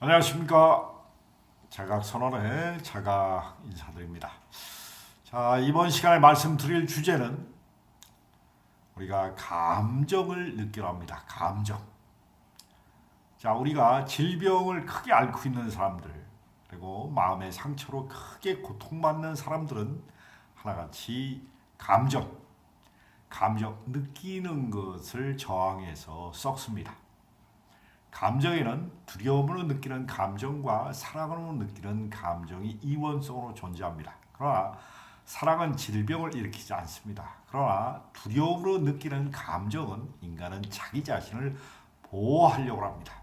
안녕하십니까 자각 선언의 자각 인사드립니다. 자 이번 시간에 말씀드릴 주제는 우리가 감정을 느끼려 합니다. 감정. 자 우리가 질병을 크게 앓고 있는 사람들 그리고 마음의 상처로 크게 고통받는 사람들은 하나같이 감정, 감정 느끼는 것을 저항해서 썩습니다. 감정에는 두려움으로 느끼는 감정과 사랑으로 느끼는 감정이 이원성으로 존재합니다. 그러나 사랑은 질병을 일으키지 않습니다. 그러나 두려움으로 느끼는 감정은 인간은 자기 자신을 보호하려고 합니다.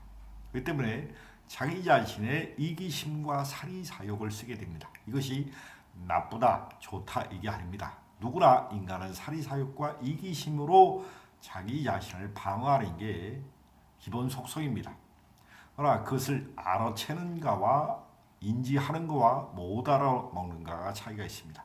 그 때문에 자기 자신의 이기심과 사리사욕을 쓰게 됩니다. 이것이 나쁘다, 좋다 이게 아닙니다. 누구나 인간은 사리사욕과 이기심으로 자기 자신을 방어하는 게 기본 속성입니다. 그러나 그것을 알아채는 가와 인지하는 거와 못 알아먹는가가 차이가 있습니다.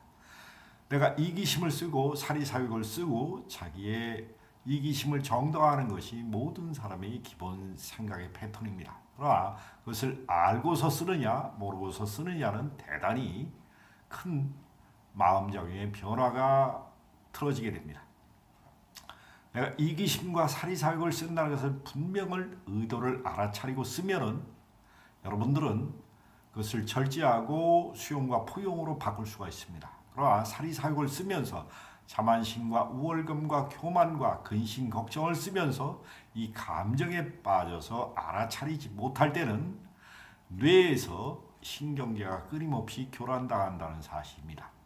내가 이기심을 쓰고 사리사욕을 쓰고 자기의 이기심을 정당화하는 것이 모든 사람의 기본 생각의 패턴입니다. 그러나 그것을 알고서 쓰느냐 모르고서 쓰느냐는 대단히 큰 마음작용의 변화가 틀어지게 됩니다. 내가 이기심과 사리사욕을 쓴다는 것을 분명을 의도를 알아차리고 쓰면은 여러분들은 그것을 절제하고 수용과 포용으로 바꿀 수가 있습니다. 그러나 사리사욕을 쓰면서 자만심과 우월감과 교만과 근심 걱정을 쓰면서 이 감정에 빠져서 알아차리지 못할 때는 뇌에서 신경계가 끊임없이 교란당한다는 사실입니다.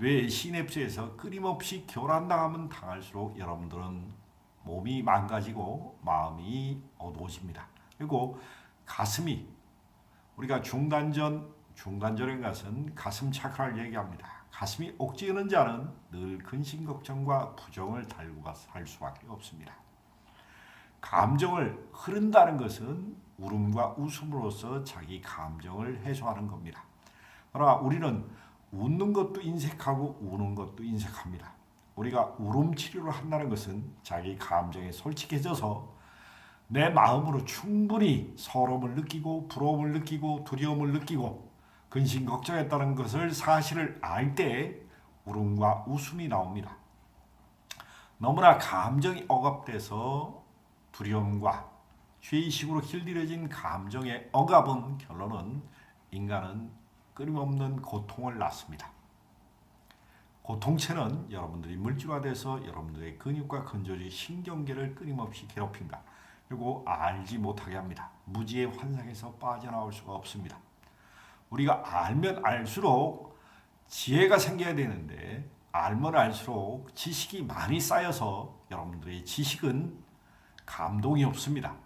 뇌 시냅스에서 끊임없이 교란당하면 당할수록 여러분들은 몸이 망가지고 마음이 어두워집니다. 그리고 가슴이 우리가 중단전 중단절에 것은 가슴 차크라를 얘기합니다. 가슴이 옥죄는 자는 늘 근심 걱정과 부정을 달고 살 수밖에 없습니다. 감정을 흐른다는 것은 울음과 웃음으로써 자기 감정을 해소하는 겁니다. 그러나 우리는 웃는 것도 인색하고 우는 것도 인색합니다. 우리가 울음 치료를 한다는 것은 자기 감정에 솔직해져서 내 마음으로 충분히 서러움을 느끼고 부러움을 느끼고 두려움을 느끼고 근심 걱정했다는 것을 사실을 알 때 울음과 웃음이 나옵니다. 너무나 감정이 억압돼서 두려움과 죄의식으로 길들여진 감정의 억압은 결론은 인간은 끊임없는 고통을 낳습니다. 고통체는 여러분들이 물질화돼서 여러분들의 근육과 근조리 신경계를 끊임없이 괴롭힌다. 그리고 알지 못하게 합니다. 무지의 환상에서 빠져나올 수가 없습니다. 우리가 알면 알수록 지혜가 생겨야 되는데 알면 알수록 지식이 많이 쌓여서 여러분들의 지식은 감동이 없습니다.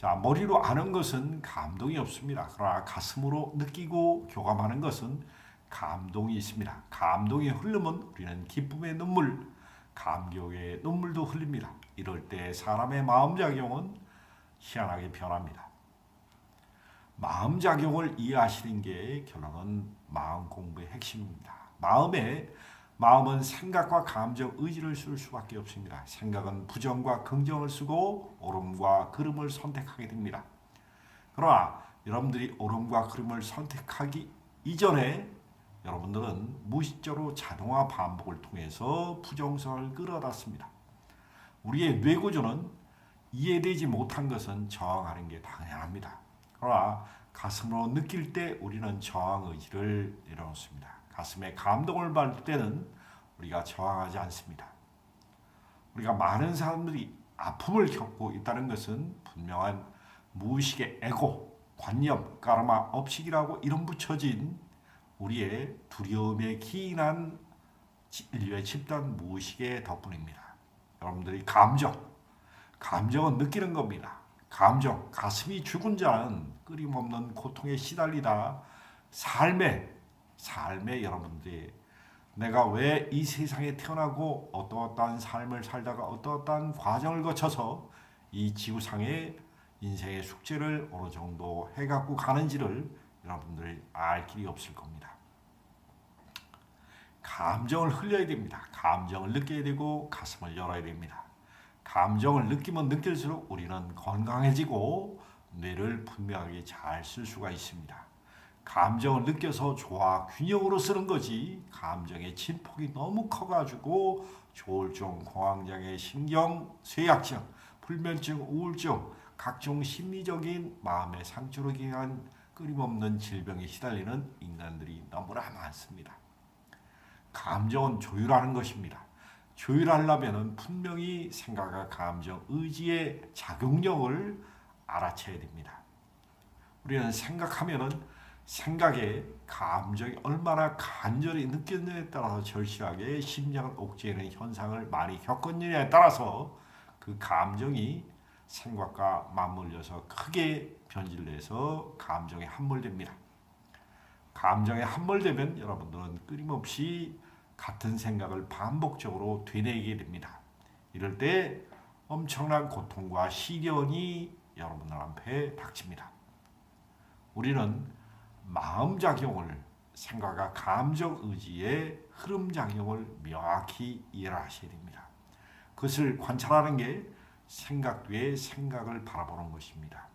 자, 머리로 아는 것은 감동이 없습니다. 그러나 가슴으로 느끼고 교감하는 것은 감동이 있습니다. 감동이 흐르면 우리는 기쁨의 눈물, 감격의 눈물도 흘립니다. 이럴 때 사람의 마음작용은 희한하게 변합니다. 마음작용을 이해하시는 게 결론은 마음 공부의 핵심입니다. 마음에 마음은 생각과 감정, 의지를 쓸 수밖에 없습니다. 생각은 부정과 긍정을 쓰고 옳음과 그름을 선택하게 됩니다. 그러나 여러분들이 옳음과 그름을 선택하기 이전에 여러분들은 무의식적으로 자동화 반복을 통해서 부정성을 끌어다 습니다. 우리의 뇌구조는 이해되지 못한 것은 저항하는 게 당연합니다. 그러나 가슴으로 느낄 때 우리는 저항 의지를 내려놓습니다. 가슴에 감동을 받을 때는 우리가 저항하지 않습니다. 우리가 많은 사람들이 아픔을 겪고 있다는 것은 분명한 무의식의 에고, 관념, 까르마, 업식이라고 이름 붙여진 우리의 두려움에 기인한 인류의 집단 무의식의 덕분입니다. 여러분들이 감정, 감정은 느끼는 겁니다. 감정, 가슴이 죽은 자는 끊임없는 고통에 시달리다 삶에 삶에 여러분들이 내가 왜 이 세상에 태어나고 어떠어떠한 삶을 살다가 어떠어떠한 과정을 거쳐서 이 지구상의 인생의 숙제를 어느 정도 해갖고 가는지를 여러분들이 알 길이 없을 겁니다. 감정을 흘려야 됩니다. 감정을 느껴야 되고 가슴을 열어야 됩니다. 감정을 느끼면 느낄수록 우리는 건강해지고 뇌를 분명하게 잘 쓸 수가 있습니다. 감정을 느껴서 조화 균형으로 쓰는 거지 감정의 진폭이 너무 커가지고 조울증, 공황장애, 신경 쇠약증, 불면증, 우울증, 각종 심리적인 마음의 상처로 기한 끊임없는 질병에 시달리는 인간들이 너무나 많습니다. 감정은 조율하는 것입니다. 조율하려면 분명히 생각과 감정, 의지의 작용력을 알아채야 됩니다. 우리는 생각하면은 생각에 감정이 얼마나 간절히 느꼈느냐에 따라서 절실하게 심장을 옥죄는 현상을 많이 겪었느냐에 따라서 그 감정이 생각과 맞물려서 크게 변질돼서 감정에 함몰됩니다. 감정에 함몰되면 여러분들은 끊임없이 같은 생각을 반복적으로 되뇌게 됩니다. 이럴 때 엄청난 고통과 시련이 여러분들 앞에 닥칩니다. 우리는 마음 작용을 생각과 감정 의지의 흐름 작용을 명확히 이해하셔야 됩니다. 그것을 관찰하는 게 생각 뒤에 생각을 바라보는 것입니다.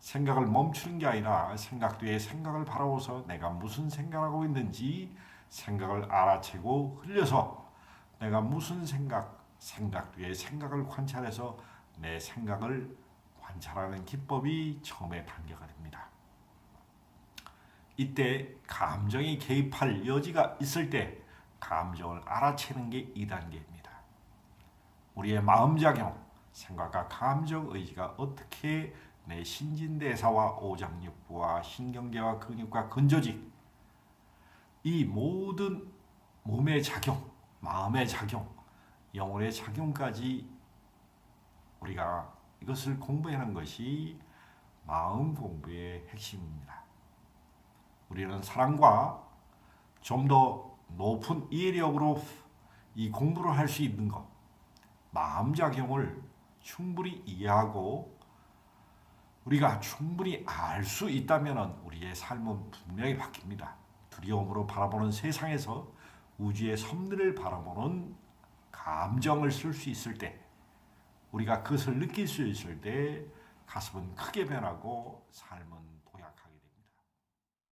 생각을 멈추는 게 아니라 생각 뒤에 생각을 바라보서 내가 무슨 생각하고 있는지 생각을 알아채고 흘려서 내가 무슨 생각, 생각 뒤에 생각을 관찰해서 내 생각을 관찰하는 기법이 처음의 단계가 됩니다. 이때 감정이 개입할 여지가 있을 때 감정을 알아채는 게 2단계입니다. 우리의 마음작용, 생각과 감정 의지가 어떻게 내 신진대사와 오장육부와 신경계와 근육과 근조직 이 모든 몸의 작용, 마음의 작용, 영혼의 작용까지 우리가 이것을 공부하는 것이 마음 공부의 핵심입니다. 우리는 사랑과 좀 더 높은 이해력으로 이 공부를 할 수 있는 것, 마음 작용을 충분히 이해하고 우리가 충분히 알 수 있다면 우리의 삶은 분명히 바뀝니다. 두려움으로 바라보는 세상에서 우주의 섭리를 바라보는 감정을 쓸 수 있을 때 우리가 그것을 느낄 수 있을 때 가슴은 크게 변하고 삶은